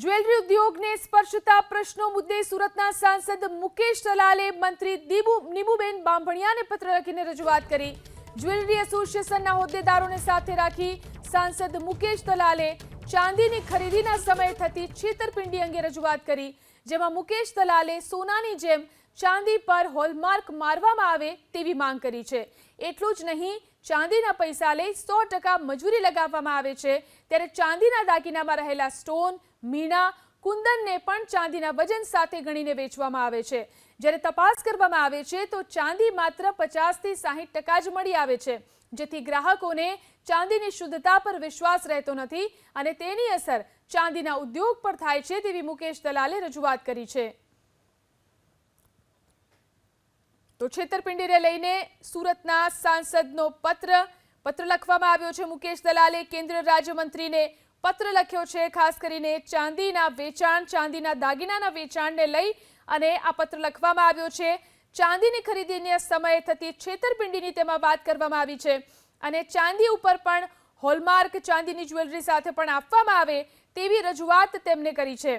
Jewellery ઉદ્યોગને સ્પર્શતા પ્રશ્નો મુદ્દે સુરતના સાંસદ મુકેશ દલાલે મંત્રી દીબુ નીબુબેન બાંભણિયાને પત્ર લખીને રજૂઆત કરી. જ્વેલરી એસોસિએશનના હોદ્દેદારોને સાથે રાખી સાંસદ મુકેશ દલાલે ચાંદીની ખરીદીના સમયે થતી છેતરપિંડી અંગે રજૂઆત કરી, જેમાં મુકેશ દલાલે સોનાની જેમ ચાંદી પર હોલમાર્ક મારવામાં આવે તેવી માંગ કરી છે. એટલું જ નહીં, ચાંદીના પૈસા લઈ સો ટકા મજૂરી લગાવવામાં આવે છે. ત્યારે ચાંદીના દાગીનામાં રહેલા સ્ટોન, મીણા, કુંદનને પણ ચાંદીના વજન સાથે ગણીને વેચવામાં આવે છે. જ્યારે તપાસ કરવામાં આવે છે, તો ચાંદી માત્ર પચાસથી સાહીઠ ટકા જ મળી આવે છે. જેથી ગ્રાહકોને ચાંદીની શુદ્ધતા પર વિશ્વાસ રહેતો નથી અને તેની અસર ચાંદીના ઉદ્યોગ પર થાય છે તેવી મુકેશ દલાલે રજૂઆત કરી છે. તો છેતરપિંડીને લઈને સુરતના સાંસદનો પત્ર પત્ર લખવામાં આવ્યો છે. મુકેશ દલાલે કેન્દ્રીય રાજ્યમંત્રીને પત્ર લખ્યો છે, ખાસ કરીને ચાંદીના વેચાણ, ચાંદીના દાગીનાના વેચાણને લઈ અને આ પત્ર લખવામાં આવ્યો છે. ચાંદીની ખરીદીના સમયે થતી છેતરપિંડીની તેમાં વાત કરવામાં આવી છે અને ચાંદી ઉપર પણ હોલમાર્ક ચાંદીની જ્વેલરી સાથે પણ આપવામાં આવે તેવી રજૂઆત તેમણે કરી છે.